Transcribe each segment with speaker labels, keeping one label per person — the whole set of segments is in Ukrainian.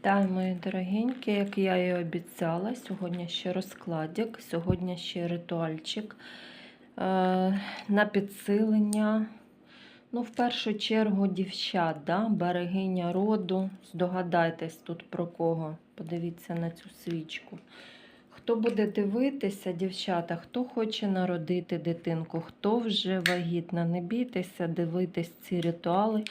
Speaker 1: Вітаю, мої дорогенькі, як я і обіцяла, сьогодні ще розкладик, сьогодні ще ритуальчик е, на підсилення. Ну, в першу чергу, дівчат, да? берегиня роду. Здогадайтесь тут про кого. Подивіться на цю свічку. Хто буде дивитися, дівчата, хто хоче народити дитинку, хто вже вагітна, не бійтеся дивитись ці ритуали.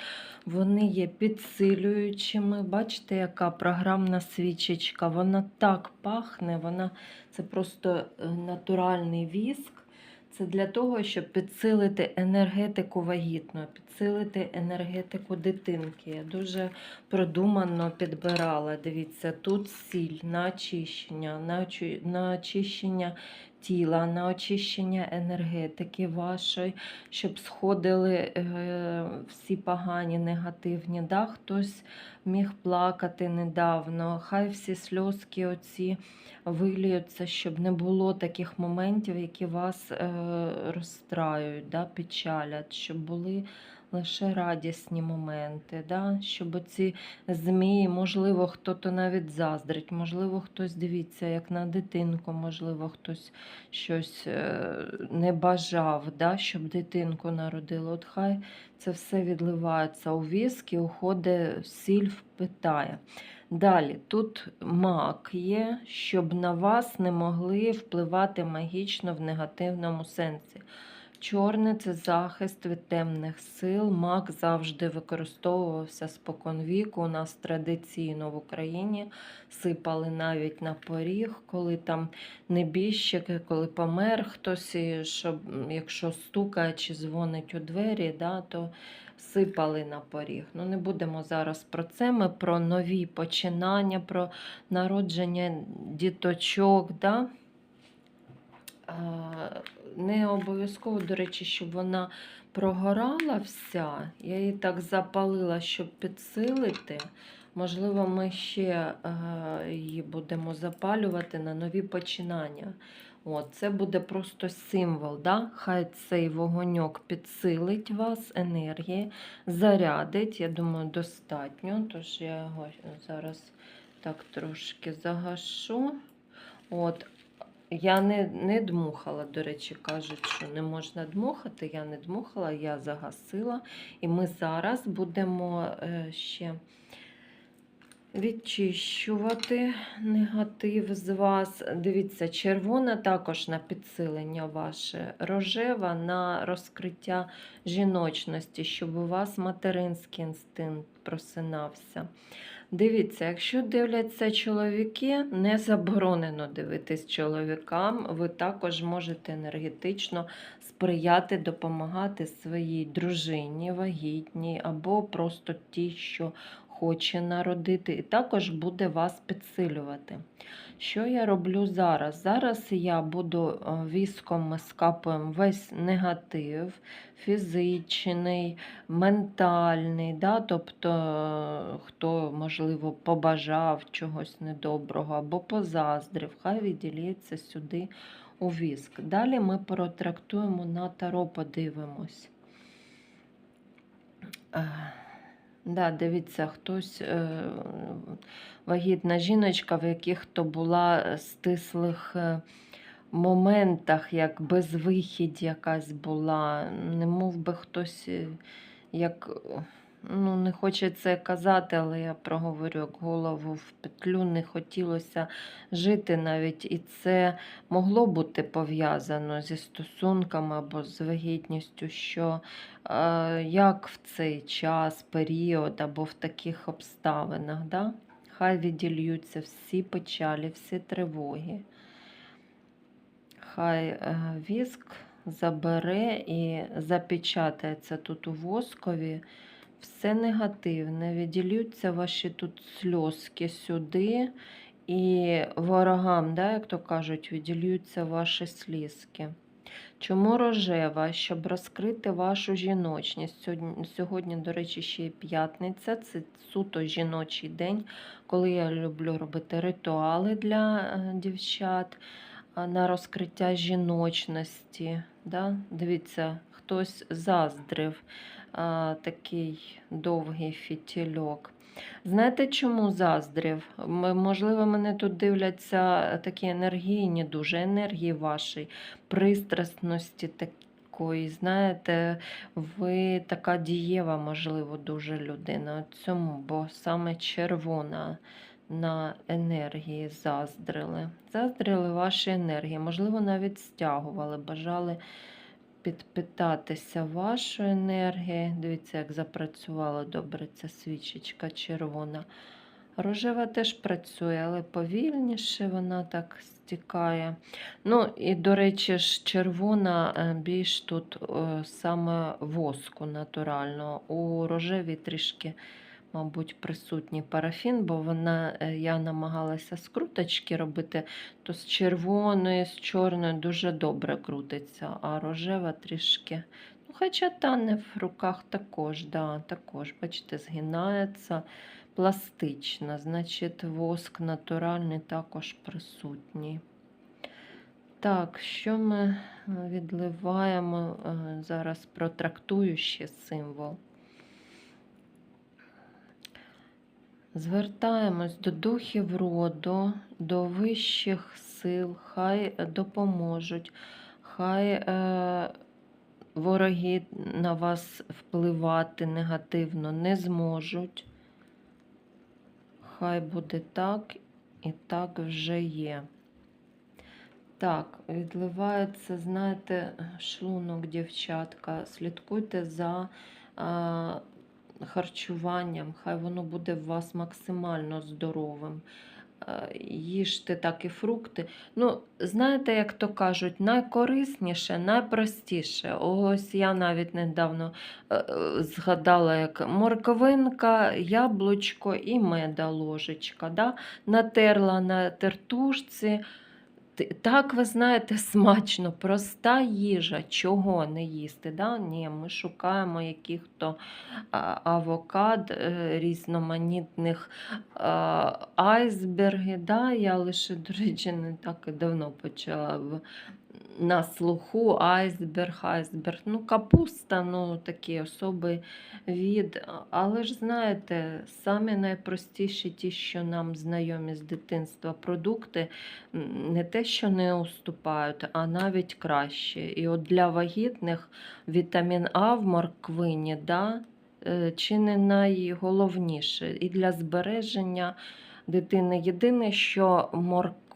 Speaker 1: Вони є підсилюючими. Бачите, яка програмна свічечка. Вона так пахне, вона це просто е, натуральний віск. Це для того, щоб підсилити енергетику вагітну, підсилити енергетику дитинки. Я дуже продумано підбирала. Дивіться, тут сіль на очищення, на очищення тіла, на очищення енергетики вашої, щоб сходили е, всі погані, негативні. Да? Хтось міг плакати недавно. Хай всі сльозки оці виліються, щоб не було таких моментів, які вас е, розстраюють, да? печалять, щоб були лише радісні моменти, да? щоб ці змії, можливо, хто-то навіть заздрить, можливо, хтось дивіться, як на дитинку, можливо, хтось щось е, не бажав, да? щоб дитинку народило. От хай це все відливається у віск і уходить сіль впитає. Далі, тут мак є, щоб на вас не могли впливати магічно в негативному сенсі. Чорне це захист від темних сил. Мак завжди використовувався споконвіку. У нас традиційно в Україні сипали навіть на поріг, коли там небіжчики, коли помер хтось, щоб, якщо стукає чи дзвонить у двері, да, то сипали на поріг. Ну, не будемо зараз про це. Ми про нові починання, про народження діточок. Да? Не обов'язково, до речі, щоб вона прогорала вся. Я її так запалила, щоб підсилити. Можливо, ми ще е, її будемо запалювати на нові починання. От, це буде просто символ. Да? Хай цей вогоньок підсилить вас, енергії, зарядить. Я думаю, достатньо. Тож я його зараз так трошки загашу. От. Я не, не дмухала, до речі, кажуть, що не можна дмухати. Я не дмухала, я загасила. І ми зараз будемо е, ще відчищувати негатив з вас. Дивіться, червона також на підсилення ваше, рожева на розкриття жіночності, щоб у вас материнський інстинкт просинався. Дивіться, якщо дивляться чоловіки, не заборонено дивитись чоловікам. Ви також можете енергетично сприяти, допомагати своїй дружині, вагітній, або просто ті, що хоче народити, і також буде вас підсилювати. Що я роблю зараз? Зараз я буду е, віском ми скапуємо весь негатив, фізичний, ментальний, да? тобто е, хто, можливо, побажав чогось недоброго або позаздрив, хай відділіться сюди у віск. Далі ми протрактуємо на таро, подивимось. Е, Да, дивіться, хтось е, вагітна жіночка, в яких то була стислих е, моментах, як безвихідь якась була, не мов би хтось е, як. Ну, не хочеться казати, але я проговорю як голову в петлю. Не хотілося жити навіть, і це могло бути пов'язано зі стосунками або з вагітністю, що е, як в цей час, період або в таких обставинах, да? хай відділюються всі печалі, всі тривоги. Хай е, віск забере і запечатається тут у воскові. Все негативне, відділюються ваші тут сльозки сюди, і ворогам, да, як то кажуть, відділюються ваші слізки. Чому рожева? Щоб розкрити вашу жіночність. Сьогодні, сьогодні, до речі, ще є п'ятниця, це суто жіночий день, коли я люблю робити ритуали для е, дівчат на розкриття жіночності. Да? Дивіться, хтось заздрив а, такий довгий фітільок. Знаєте, чому заздрів? Можливо, мене тут дивляться такі енергійні, дуже енергії вашої, пристрасності такої. Знаєте, ви така дієва, можливо, дуже людина. Цьому, бо саме червона на енергії заздрили. Заздрили ваші енергії, можливо, навіть стягували, бажали підпитатися вашої енергії. Дивіться, як запрацювала добре ця свічечка червона. Рожева теж працює, але повільніше вона так стікає. Ну, і, до речі, ж червона е, більш тут е, саме воску натурального. У рожевій трішки, мабуть, присутній парафін, бо вона, е, я намагалася скруточки робити, то з червоною, з чорною дуже добре крутиться, а рожева трішки. Ну, хоча тане в руках також, да, також, бачите, згинається пластична, значить, воск натуральний також присутній. Так, що ми е, відливаємо е, зараз протрактую ще символ. Звертаємось до духів роду, до вищих сил, хай е, допоможуть, хай е, вороги на вас впливати негативно не зможуть. Хай буде так і так вже є. Так, відливається, знаєте, шлунок, дівчатка. Слідкуйте за а, харчуванням, хай воно буде у вас максимально здоровим. Їжте так і фрукти. Ну, знаєте, як то кажуть, найкорисніше, найпростіше. Ось я навіть недавно е, е, згадала, як морковинка, яблучко і меда ложечка. Да? Натерла на тертушці. Так, ви знаєте, смачно, проста їжа, чого не їсти. Да? Ні, ми шукаємо яких-то авокад, е, різноманітних айсберги. Да? Я лише, до речі, не так і давно почала на слуху айсберг, айсберг. Ну, капуста, ну такий особий від. Але ж знаєте, самі найпростіші, ті, що нам знайомі з дитинства продукти, не те, що не уступають, а навіть краще. І от для вагітних вітамін А в морквині, да, е, чи не найголовніше. І для збереження дитини. Єдине, що морковка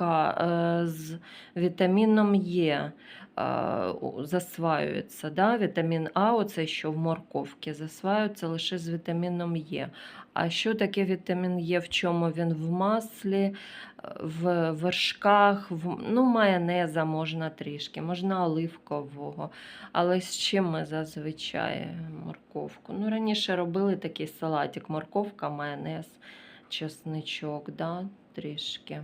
Speaker 1: е, з вітаміном Е е, засваюється. Да? Вітамін А, оце що в морковці, засваюється лише з вітаміном Е. А що таке вітамін Е? В чому він в маслі, е, в вершках, в ну, майонеза можна трішки, можна оливкового. Але з чим ми зазвичай морковку? Ну, раніше робили такий салатик: морковка, майонез, чесничок, да? трішки.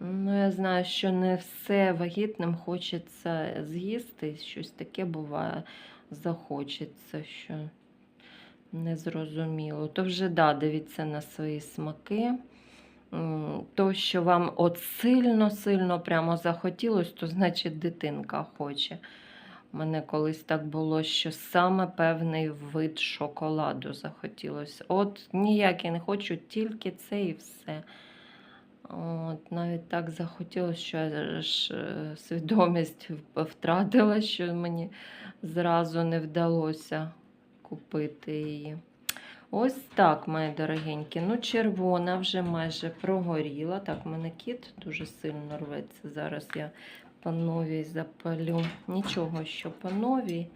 Speaker 1: Ну, я знаю, що не все вагітним хочеться з'їсти. Щось таке буває, захочеться, що незрозуміло. То вже да, дивіться на свої смаки. То, що вам от сильно-сильно прямо захотілось, то значить дитинка хоче. У мене колись так було, що саме певний вид шоколаду захотілося. От ніякий не хочу, тільки це і все. От, навіть так захотілося, що я ж е, свідомість втратила, що мені зразу не вдалося купити її. Ось так, мої дорогенькі. Ну, червона вже майже прогоріла. Так, в мене кіт дуже сильно рветься. Зараз я по новій запалю. Нічого, що по новій.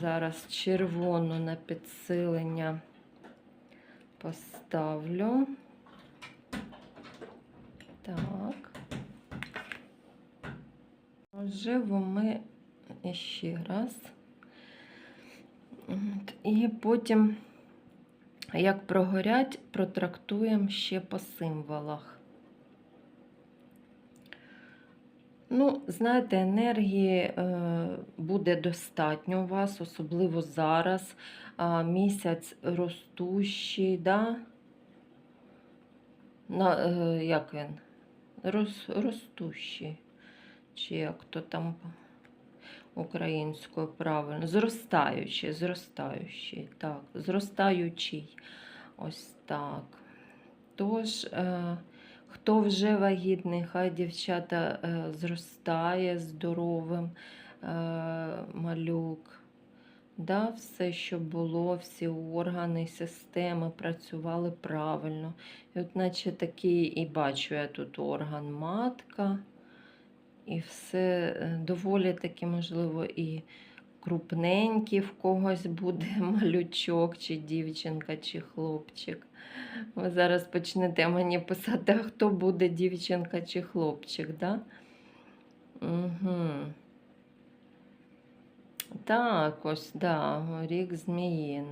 Speaker 1: Зараз червону на підсилення поставлю. Так. Живо ми ще раз. От, І потім, як прогорять, протрактуємо ще по символах. Ну, знаєте, енергії е, буде достатньо у вас, особливо зараз. Місяць ростущий, да? На, е, як він? Рос, ростущий. Чи як то там українською правильно? Зростаючий, зростаючий, так, зростаючий. Ось так. Тож, е, хто вже вагітний, хай дівчата е, зростає здоровим е, малюк. Да, все, що було, всі органи, системи працювали правильно. І от наче такий, і бачу я тут орган матка. І все е, доволі таки, можливо, і крупненький в когось буде малючок, чи дівчинка, чи хлопчик. Ви зараз почнете мені писати, а хто буде дівчинка чи хлопчик, да? Угу. Так, ось, да, рік змії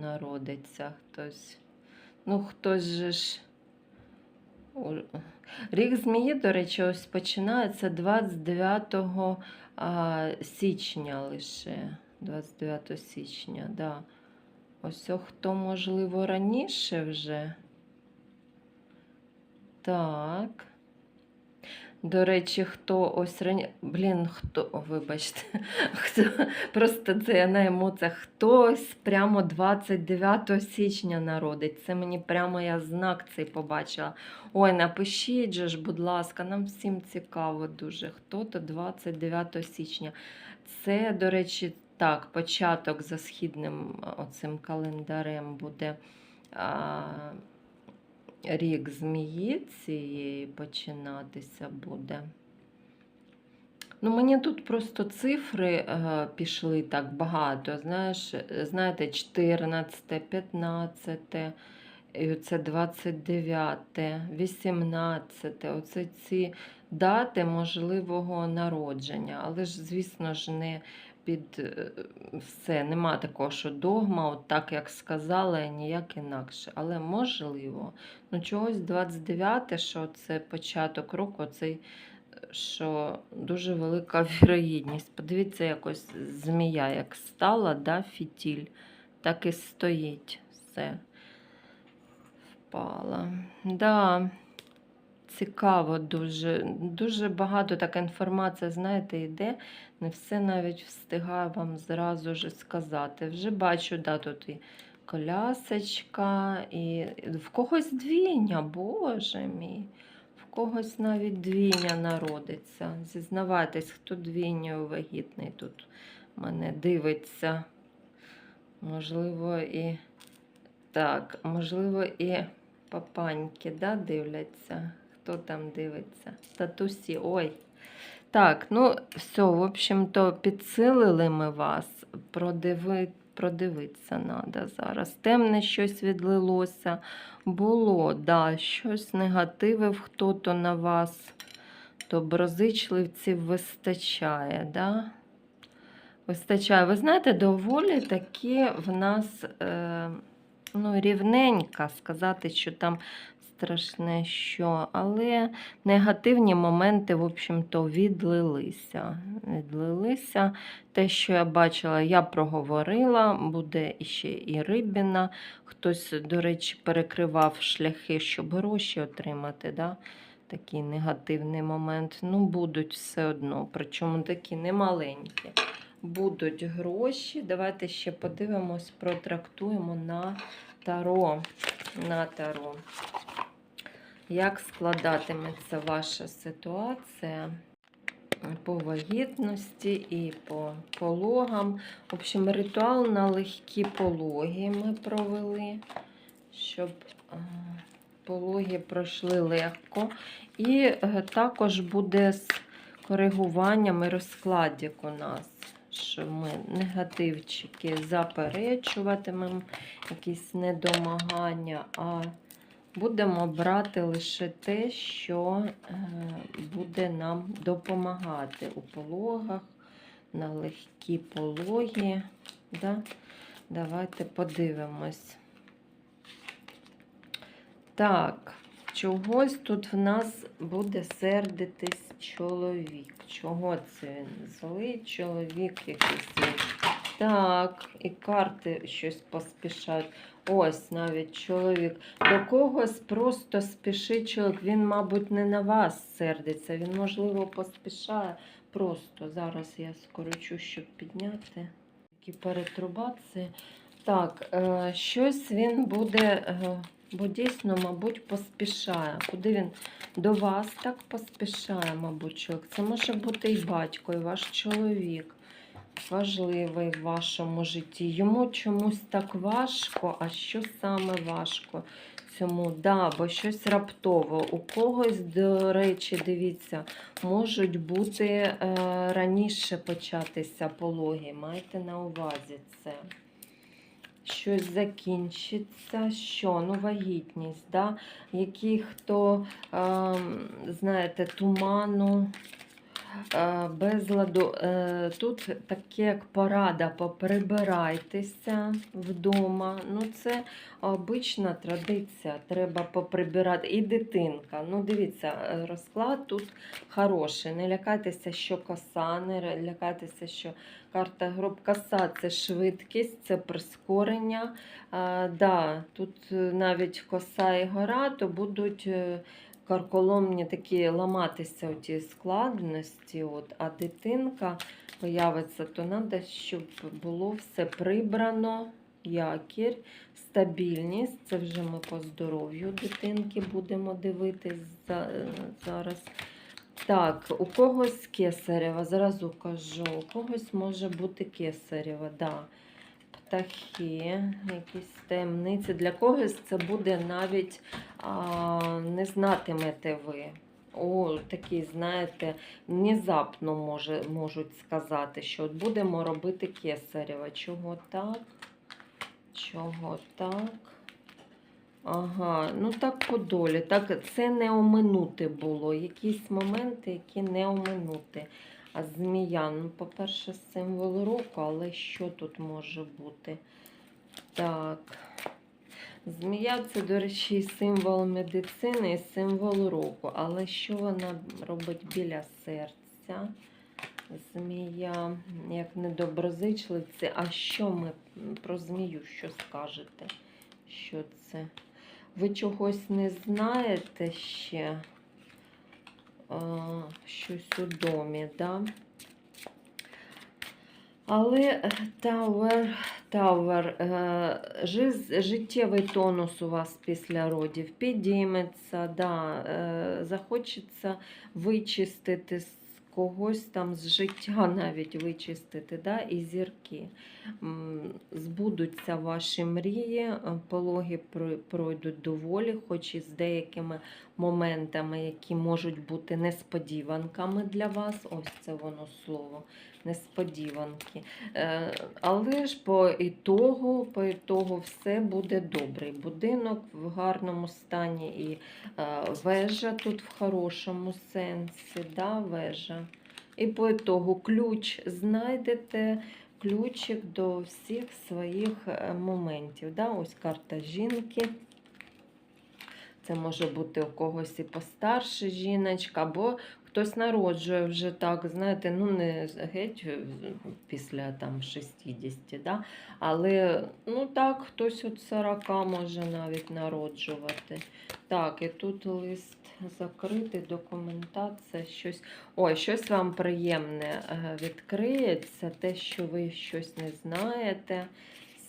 Speaker 1: народиться хтось. Ну, хтось же ж. Рік змії, до речі, ось починається 29 січня лише. 29 січня, да. Ось хто, можливо, раніше вже. Так. До речі, хто ось раніше. Блін, хто, вибачте, хто просто це я на емоціях. Хтось прямо 29 січня народить. Це мені прямо я знак цей побачила. Ой, напишіть же ж, будь ласка, нам всім цікаво дуже. Хто то 29 січня. Це, до речі, так, початок за східним оцим календарем буде. А, рік змії цієї починатися буде. Ну, мені тут просто цифри е, пішли так багато. Знаєш, знаєте, 14, 15, і оце 29, 18. Оце ці дати можливого народження. Але ж, звісно ж, не під е, все. Нема такого, що догма, от так як сказала, ніяк інакше. Але можливо. Ну, чогось 29, що це початок року, цей, що дуже велика вірогідність. Подивіться, якось змія як стала, да, фітіль, так і стоїть все. Впала. Да. Цікаво дуже. Дуже багато така інформація, знаєте, йде. Не все навіть встигаю вам зразу ж сказати. Вже бачу, да, тут і колясочка, і в когось двійня, боже мій. В когось навіть двійня народиться. Зізнавайтесь, хто двійнею вагітний тут мене дивиться. Можливо, і так, можливо, і папаньки да, дивляться. Хто там дивиться? Татусі, ой. Так, ну все, в общем-то, підсилили ми вас. Продиви, продивитися треба зараз. Темне щось відлилося. Було, да, щось негативив хто-то на вас. Доброзичливців вистачає, да? Вистачає. Ви знаєте, доволі таки в нас е, ну, рівненька сказати, що там страшне що, але негативні моменти, в общем-то, відлилися. Відлилися. Те, що я бачила, я проговорила, буде іще і рибіна. Хтось, до речі, перекривав шляхи, щоб гроші отримати. Да? Такий негативний момент. Ну, будуть все одно, причому такі немаленькі. Будуть гроші. Давайте ще подивимось, протрактуємо на таро. На таро. Як складатиметься ваша ситуація по вагітності і по пологам? В общем, ритуал на легкі пологи ми провели, щоб пологи пройшли легко. І е, також буде з коригуванням і розкладик у нас. Що ми негативчики заперечуватимемо, якісь недомагання, а Будемо брати лише те, що е, буде нам допомагати у пологах, на легкі пологи. Да? Давайте подивимось. Так, чогось тут в нас буде сердитись чоловік. Чого це він? Злий чоловік якийсь. Так, і карти щось поспішають. Ось навіть чоловік. До когось просто спішить чоловік. Він, мабуть, не на вас сердиться. Він, можливо, поспішає. Просто зараз я скорочу, щоб підняти. Такі перетрубації. Так, е, щось він буде, е, бо дійсно, мабуть, поспішає. Куди він до вас так поспішає, мабуть, чоловік. Це може бути і батько, і ваш чоловік. Важливий в вашому житті. Йому чомусь так важко, а що саме важко цьому? Да, бо щось раптово. У когось, до речі, дивіться, можуть бути е, раніше початися пологи. Майте на увазі це. Щось закінчиться. Що? Ну, вагітність, да? який хто, е, знаєте, туману, безладу. Е, тут таке як порада, поприбирайтеся вдома. Ну, це обична традиція. Треба поприбирати. І дитинка. Ну, дивіться, е, розклад тут хороший. Не лякайтеся, що коса, не лякайтеся, що карта гроб коса це швидкість, це прискорення. А, да, тут е, навіть коса і гора, то будуть. Карколомні такі ламатися ті складності, от, а дитинка появиться, то треба, щоб було все прибрано, якір, стабільність. Це вже ми по здоров'ю дитинки будемо дивитись зараз. Так, у когось кесарева, зразу кажу, у когось може бути кесарева, да. Птахи, якісь таємниці. Для когось це буде навіть а, не знатимете ви. О, такі, знаєте, внезапно може, можуть сказати, що от будемо робити кесарева. Чого так? Чого так? Ага, ну так по долі. Так, це не оминути було. Якісь моменти, які не оминути. А змія, ну, по-перше, символ року, але що тут може бути? Так. Змія це, до речі, символ медицини і символ року. Але що вона робить біля серця? Змія, як недоброзичливці. А що ми про змію що скажете? Що це? Ви чогось не знаєте ще? А, щось у домі, да? Але Тауер, Тауер, е, життєвий тонус у вас після родів підійметься, да, е, захочеться вичистити з когось там з життя навіть вичистити, да, і зірки. Збудуться ваші мрії, е, пологи пройдуть доволі, хоч і з деякими моментами, які можуть бути несподіванками для вас. Ось це воно слово. Несподіванки. Е, Але ж по ітогу, по ітогу все буде добре. Будинок в гарному стані і е, вежа тут в хорошому сенсі. Да, вежа. І по ітогу ключ знайдете ключик до всіх своїх е, моментів. Да? Ось карта жінки. Це може бути у когось і постарше жіночка, або хтось народжує вже так, знаєте, ну не геть е, після там 60, да? але ну так, хтось от 40 може навіть народжувати. Так, і тут лист закритий, документація, щось. Ой, щось вам приємне е, відкриється, те, що ви щось не знаєте.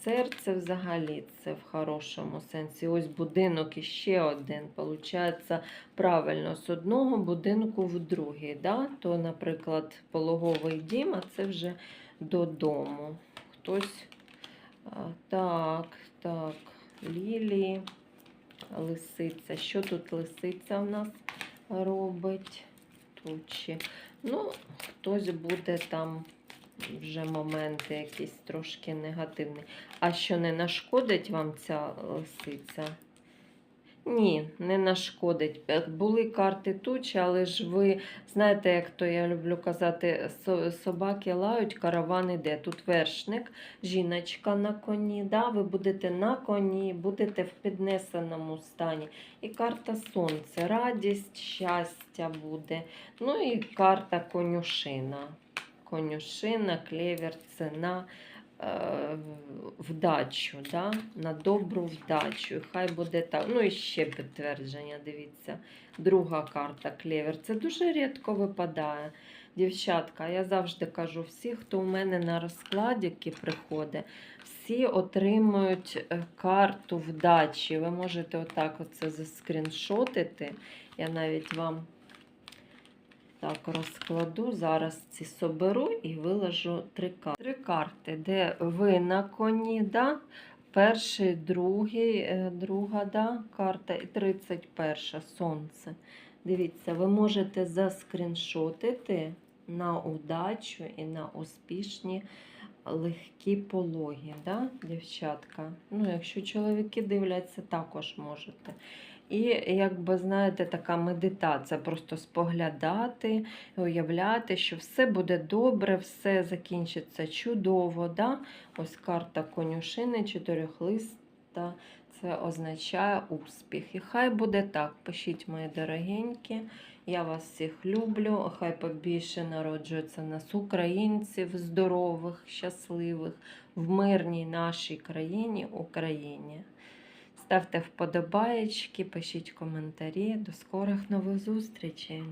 Speaker 1: Серце взагалі це в хорошому сенсі. Ось будинок і ще один. Получається правильно, з одного будинку в другий. Да? То, наприклад, пологовий дім, а це вже додому. Хтось. Так, так, лілії, лисиця. Що тут лисиця в нас робить? Тучі. Ну, хтось буде там вже моменти якісь трошки негативні. А що не нашкодить вам ця лисиця? Ні, не нашкодить. Е, Були карти тучі, але ж ви знаєте, як то я люблю казати, собаки лають, караван іде. Тут вершник, жіночка на коні. Да? Ви будете на коні, будете в піднесеному стані. І карта сонце, радість, щастя буде. Ну і карта конюшина. Конюшина, клевер, ціна. е, вдачу, да? на добру вдачу. І хай буде так. Ну і ще підтвердження, дивіться. Друга карта клевер. Це дуже рідко випадає. Дівчатка, я завжди кажу, всі, хто у мене на розкладі які приходить, всі отримують е, карту вдачі. Ви можете отак оце заскріншотити. Я навіть вам так розкладу. Зараз ці соберу і виложу три карти. Три карти, де ви на коні, да? перший, другий, е, друга да? карта і 31 сонце. Дивіться, ви можете заскріншотити на удачу і на успішні легкі пологи, да, дівчатка? Ну, якщо чоловіки дивляться, також можете. І, якби, знаєте, така медитація, просто споглядати, уявляти, що все буде добре, все закінчиться чудово. Да? Ось карта конюшини, чотирьохлиста. Це означає успіх. І хай буде так. Пишіть, мої дорогенькі. Я вас всіх люблю. Хай побільше народжується нас українців, здорових, щасливих в мирній нашій країні, Україні. Ставте вподобаєчки, пишіть коментарі. До скорих нових зустрічей.